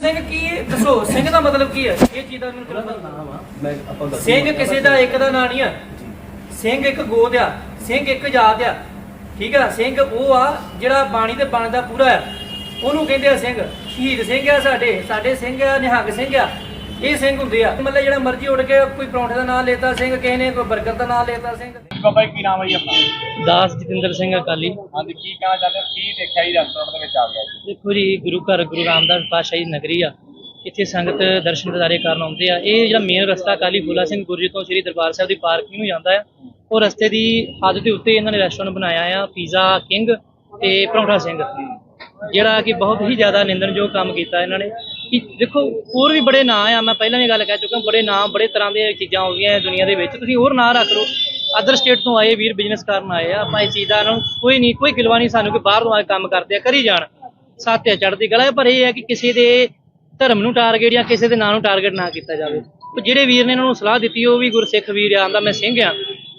ਸਿੰਘ ਕੀ? ਦੱਸੋ ਸਿੰਘ ਦਾ ਮਤਲਬ ਕੀ ਹੈ? ਇਹ ਚੀਜ਼ ਦਾ ਮੈਨੂੰ ਪਤਾ? ਨਾਮ ਆ ਮੈਂ ਆਪਾਂ ਦੱਸ ਸਿੰਘ ਕਿਸੇ ਦਾ ਇੱਕ ਦਾ ਨਾਂ ਨਹੀਂ ਆ। ਸਿੰਘ ਇੱਕ ਗੋਤ ਆ। ਸਿੰਘ ਇੱਕ ਜਾਤ ਆ। ਠੀਕ ਆ? ਸਿੰਘ ਉਹ ਆ ਜਿਹੜਾ ਬਾਣੀ ਤੇ ਬਣਦਾ ਪੂਰਾ ਆ। ਉਹਨੂੰ ਕਹਿੰਦੇ ਆ ਸਿੰਘ। ਸ਼ਹੀਦ ਸਿੰਘ ਆ ਸਾਡੇ। ਸਾਡੇ ਸਿੰਘ ਆ ਨਿਹੰਗ ਸਿੰਘ ਆ। ਇਹ ਸਿੰਘ ਹੁੰਦੇ ਆ। ਮਤਲਬ ਜਿਹੜਾ ਮਰਜ਼ੀ ਉੱਡ ਕੇ ਕੋਈ ਪਰੌਂਠੇ ਦਾ ਨਾਮ ਲੈਤਾ ਸਿੰਘ ਕਿਸੇ ਨੇ ਕੋਈ 버ਗਰ ਦਾ ਨਾਮ ਲੈਤਾ ਸਿੰਘ। ਬਾਬਾ ਜੀ ਕੀ ਨਾਮ ਹੈ ਜੀ ਆਪਣਾ? ਦਾਸ ਜਤਿੰਦਰ ਸਿੰਘ ਅਕਾਲੀ। ਹਾਂਜੀ ਕੀ ਕਹਿਣਾ ਚਾਹੁੰਦੇ ਹੋ? ਕੀ ਦੇਖਿਆ ਜੀ ਰੈਸਟੋਰੈਂਟ ਦੇ ਵਿੱਚ ਆ ਗਿਆ ਜੀ? ਦੇਖੋ ਜੀ ਗੁਰੂ ਘਰ ਗੁਰੂ ਰਾਮਦਾਸ ਪਾਤਸ਼ਾਹੀ ਨਗਰੀ ਆ। ਇੱਥੇ ਸੰਗਤ ਦਰਸ਼ਨ ਦਿਦਾਰੇ ਕਰਨ ਆਉਂਦੇ ਆ। ਇਹ ਜਿਹੜਾ ਮੇਨ ਰਸਤਾ ਅਕਾਲੀ ਫੂਲਾ ਸਿੰਘ ਗੁਰਜੀ ਤੋਂ ਸ੍ਰੀ ਦਰਬਾਰ ਸਾਹਿਬ ਦੀ ਪਾਰਕਿੰਗ ਨੂੰ ਜਾਂਦਾ ਆ। ਉਹ ਰਸਤੇ ਦੀ ਹੱਦ ਦੇ ਉੱਤੇ ਇਹਨਾਂ ਨੇ ਰੈਸਟੋਰੈਂਟ ਬਣਾਇਆ ਆ ਪੀਜ਼ਾ ਕਿੰਗ ਤੇ ਪਰੌਂਠਾ ਸਿੰਘ। ਜਿਹੜਾ ਕਿ ਬਹੁਤ ਹੀ ਜ਼ਿਆਦਾ ਨਿੰਦਣਯੋਗ ਕੰਮ ਕੀਤਾ ਇਹਨਾਂ ਨੇ। ਕਿ ਦੇਖੋ ਹੋਰ ਵੀ ਬੜੇ ਨਾਂ ਆ ਮੈਂ ਪਹਿਲਾਂ ਵੀ ਗੱਲ ਕਹਿ ਚੁੱਕਾ ਬੜੇ ਨਾਂ ਬੜੇ ਤਰ੍ਹਾਂ ਦੀਆਂ ਚੀਜ਼ਾਂ ਹੋ ਗਈਆਂ ਦੁਨੀਆ ਦੇ ਵਿੱਚ। ਤੁਸੀਂ ਹੋਰ ਨਾਂ ਰੱਖ ਲਓ। ਅਦਰ ਸਟੇਟ ਤੋਂ ਆਏ ਵੀਰ ਬਿਜ਼ਨਸ ਕਰਨ ਆਏ ਆ ਆਪਾਂ ਇਸ ਚੀਜ਼ ਦਾ ਇਹਨਾਂ ਨੂੰ ਕੋਈ ਨਹੀਂ ਕੋਈ ਗਿਲਵਾ ਨਹੀਂ ਸਾਨੂੰ ਕਿ ਬਾਹਰ ਤੋਂ ਆ ਕੇ ਕੰਮ ਕਰਦੇ ਆ ਕਰੀ ਜਾਣ। ਸਾਥਿਆ ਚੜ੍ਹਦੀ ਕਲਾ ਹੈ, ਪਰ ਇਹ ਹੈ ਕਿ ਕਿਸੇ ਦੇ ਧਰਮ ਨੂੰ ਟਾਰਗੇਟ ਜਾਂ ਕਿਸੇ ਦੇ ਨਾਂ ਨੂੰ ਟਾਰਗੇਟ ਨਾ ਕੀਤਾ ਜਾਵੇ। ਉਹ ਜਿਹੜੇ ਵੀਰ ਨੇ ਇਹਨਾਂ ਨੂੰ ਸਲਾਹ ਦਿੱਤੀ ਉਹ ਵੀ ਗੁਰਸਿੱਖ ਵੀਰ ਆ ਆਂਦਾ ਮੈਂ ਸਿੰਘ ਆ।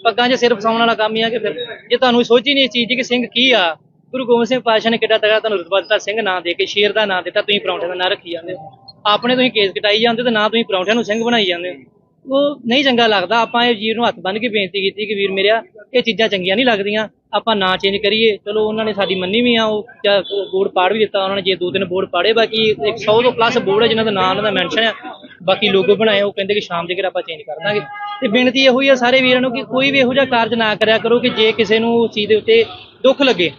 ਪੱਗਾਂ 'ਚ ਸਿਰ ਫਸਾਉਣ ਵਾਲਾ ਕੰਮ ਹੀ ਆ ਕਿ ਫਿਰ ਜੇ ਤੁਹਾਨੂੰ ਸੋਚੀ ਹੀ ਨਹੀਂ ਇਸ ਚੀਜ਼ ਦੀ ਕਿ ਸਿੰਘ ਕੀ ਆ ਗੁਰੂ ਗੋਬਿੰਦ ਸਿੰਘ ਪਾਤਸ਼ਾਹ ਨੇ ਕਿੱਡਾ ਤਗੜਾ ਤੁਹਾਨੂੰ ਰੁਤਬਾ ਦਿੱਤਾ, ਸਿੰਘ ਨਾਂ ਦੇ ਕੇ, ਸ਼ੇਰ ਦਾ ਨਾਂ ਦਿੱਤਾ, ਤੁਸੀਂ ਪਰੌਂਠੇ ਦਾ ਨਾਂ ਰੱਖੀ ਜਾਂਦੇ ਹੋ। ਆਪਣੇ ਤੁਸੀਂ ਕੇਸ ਕਟਾਈ ਜਾਂਦੇ ਤੇ ਨਾ ਤੁਸੀਂ ਪਰੌਂਠਿਆਂ ਨੂੰ ਸਿੰਘ ਬਣਾਈ ਜਾਂਦੇ ਹੋ। ਉਹ ਨਹੀਂ ਚੰਗਾ ਲੱਗਦਾ, ਆਪਾਂ ਇਹ ਵੀਰ ਨੂੰ ਹੱਥ ਬੰਨ੍ਹ ਕੇ ਬੇਨਤੀ ਕੀਤੀ ਕਿ ਵੀਰ ਮੇਰਿਆ, ਇਹ ਚੀਜ਼ਾਂ ਚੰਗੀਆਂ ਨਹੀਂ ਲੱਗਦੀਆਂ, ਆਪਾਂ ਨਾਂ ਚੇਂਜ ਕਰੀਏ। ਚਲੋ ਉਹਨਾਂ ਨੇ ਸਾਡੀ ਮੰਨੀ ਵੀ ਆ, ਉਹ ਬੋਰਡ ਪਾੜ ਵੀ ਦਿੱਤਾ, ਉਹਨਾਂ ਨੇ ਜੇ ਦੋ ਤਿੰਨ ਬੋਰਡ ਪਾੜੇ, ਬਾਕੀ 100 ਤੋਂ ਪਲੱਸ ਬੋਰਡ ਹੈ ਜਿਨ੍ਹਾਂ ਦਾ ਨਾਂ ਉਹਨਾਂ ਦਾ ਮੈਂਸ਼ਨ ਆ। ਬਾਕੀ ਲੋਗੋ ਬਣਾਏ, ਉਹ ਕਹਿੰਦੇ ਕਿ ਸ਼ਾਮ ਦੇ ਆਪਾਂ ਚੇਂਜ ਕਰ ਦਾਂਗੇ। ਤੇ ਬੇਨਤੀ ਇਹੋ ਹੀ ਆ ਸਾਰੇ ਵੀਰਾਂ ਨੂੰ ਕਿ ਕੋਈ ਵੀ ਇਹੋ ਜਿਹਾ ਕਾਰਜ ਨਾ ਕਰਿਆ ਕਰੋ ਕਿ ਜੇ ਕਿਸੇ ਨੂੰ ਉਸ ਚੀਜ਼ ਦੇ ਉੱਤੇ ਦੁੱਖ ਲੱਗੇ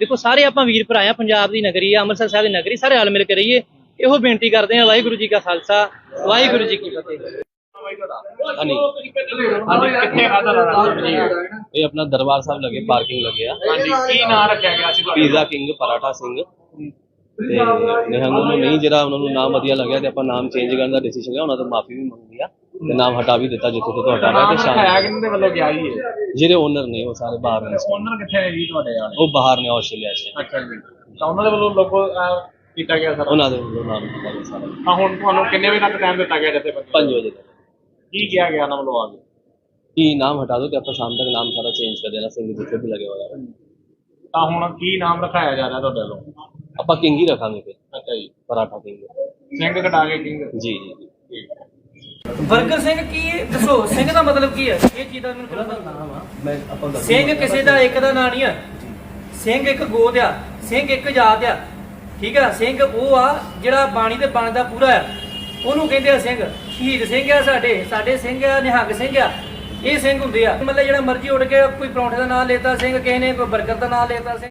ਦੇਖੋ ਸਾਰੇ ਆਪਾਂ ਵੀਰ ਭਰਾ ਆ ਪੰਜਾਬ ਦੀ ਨਗਰੀ ਆ ਅੰਮ੍ਰਿਤਸਰ ਸਾਹਿਬ ਦੀ ਨਗਰੀ ਸਾਰੇ ਰਲ ਮਿਲ ਕੇ ਰਹੀਏ। ਇਹੋ ਬੇਨਤੀ ਕਰਦੇ ਆ ਵਾਹਿਗੁਰੂ ਜੀ ਕਾ ਖਾਲਸਾ ਵਾਹਿਗੁਰੂ ਜੀ ਕੀ ਫਤਿਹ। ਹਨੀ ਹਾਂਜੀ ਕਿੱਥੇ ਖਾਦਾ ਰੈਸਟੋਰੈਂਟ ਜੀ। ਇਹ ਆਪਣਾ ਦਰਬਾਰ ਸਾਹਿਬ ਲੱਗੇ ਪਾਰਕਿੰਗ ਲੱਗੇ ਆ। ਹਾਂਜੀ ਕੀ ਨਾਮ ਰੱਖਿਆ ਗਿਆ ਸੀ ਪੀਜ਼ਾ ਕਿੰਗ ਪਰਾਠਾ ਸਿੰਘ। ਤੇ ਨਿਹੰਗ ਨੂੰ ਨਹੀਂ ਜਿਹੜਾ ਉਹਨਾਂ ਨੂੰ ਨਾਮ ਵਧੀਆ ਲੱਗਿਆ ਤੇ ਆਪਾਂ ਨਾਮ ਚੇਂਜ ਕਰਨ ਦਾ ਡਿਸੀਜਨ ਲਿਆ ਉਹਨਾਂ ਤੋਂ ਮਾਫੀ ਵੀ ਮੰਗੀ ਆ। ਤੇ ਨਾਮ ਹਟਾ ਵੀ ਦਿੱਤਾ ਜਿੱਥੋਂ ਤੋਂ ਹਟਾਣਾ ਨਾਮ ਤੇ ਰੱਖਿਆ ਸ਼ਾਮ ਕਿੰਨੇ ਦੇ ਵੱਲੋਂ ਗਿਆ ਜੀ ਇਹ? ਜਿਹੜੇ ਓਨਰ ਨੇ ਉਹ ਸਾਰੇ ਬਾਹਰ ਨੇ। ਓਨਰ ਕਿੱਥੇ ਹੈ ਜੀ ਤੁਹਾਡੇ ਯਾਰ ਉਹ ਬਾਹਰ ਨੇ ਆਸਟ੍ਰੇਲੀਆ 'ਚ। ਅੱਛਾ ਜੀ। ਤਾਂ ਉਹਨਾਂ ਦੇ ਵੱਲੋਂ ਲੋਗੋ ਕੀਤਾ ਗਿਆ ਸਰ? ਉਹਨਾਂ ਦੇ ਵੱਲੋਂ ਨਾਮ ਦਿੱਤਾ ਸਾਰਾ। ਤਾਂ ਹੁਣ ਤੁਹਾਨੂੰ ਕਿੰਨੇ ਵਜੇ ਤੱਕ ਟਾਈਮ ਦਿੱਤਾ ਗਿਆ ਜੱਥੇ 5 ਵਜੇ ਤੱਕ। ਕੀ ਕਿਹਾ ਗਿਆ ਉਹਨਾਂ ਵੱਲੋਂ ਆ ਕੇ? ਕੀ ਨਾਮ ਹਟਾ ਦੋ ਤੇ ਆਪਾਂ ਸ਼ਾਮ ਤੱਕ ਨਾਮ ਸਾਰਾ ਚੇਂਜ ਕਰ ਦੇਣਾ ਸਿੰਘ ਜਿੱਥੇ ਵੀ ਲੱਗੇ ਹੋਇਆ ਤਾਂ ਹੁਣ ਕੀ ਨਾਮ ਰਖਾਇਆ ਜਾ ਰਿਹਾ ਤੁਹਾਡੇ ਵੱਲੋਂ? ਆਪਾਂ ਕਿੰਗ ਹੀ ਰੱਖਾਂਗੇ ਫਿਰ। ਅੱਛਾ ਜੀ। ਪਰਾਠਾ ਕਿੰਗ। ਸਿੰਘ ਕਟਾ ਕੇ ਕਿੰਗ? ਜੀ ਜੀ ਹੈ 버ਗਰ ਸਿੰਘ ਕੀ? ਦੱਸੋ ਸਿੰਘ ਦਾ ਮਤਲਬ ਕੀ ਹੈ? ਇਹ ਚੀਜ਼ ਦਾ ਮੈਨੂੰ ਪਤਾ? ਨਾਮ ਆ ਮੈਂ ਆਪਾਂ ਦੱਸ ਸਿੰਘ ਕਿਸੇ ਦਾ ਇੱਕ ਦਾ ਨਾਂ ਨਹੀਂ ਆ। ਸਿੰਘ ਇੱਕ ਗੋਤ ਆ ਸਿੰਘ ਇੱਕ ਜਾਤ ਆ। ਠੀਕ ਆ ਸਿੰਘ ਉਹ ਆ ਜਿਹੜਾ ਬਾਣੀ ਤੇ ਬਣਦਾ ਪੂਰਾ ਆ। ਉਹਨੂੰ ਕਹਿੰਦੇ ਆ ਸਿੰਘ। ਸ਼ਹੀਦ ਸਿੰਘ ਆ ਸਾਡੇ ਸਾਡੇ ਸਿੰਘ ਆ ਨਿਹੰਗ ਸਿੰਘ ਆ। ਇਹ ਸਿੰਘ ਹੁੰਦੇ ਆ। ਮਤਲਬ ਜਿਹੜਾ ਮਰਜ਼ੀ ਉੱਡ ਕੇ ਕੋਈ ਪਰੌਂਠੇ ਦਾ ਨਾਮ ਲੈਤਾ ਸਿੰਘ ਕਿਸੇ ਨੇ ਕੋਈ 버ਗਰ ਦਾ ਨਾਮ ਲੈਤਾ ਸਿੰਘ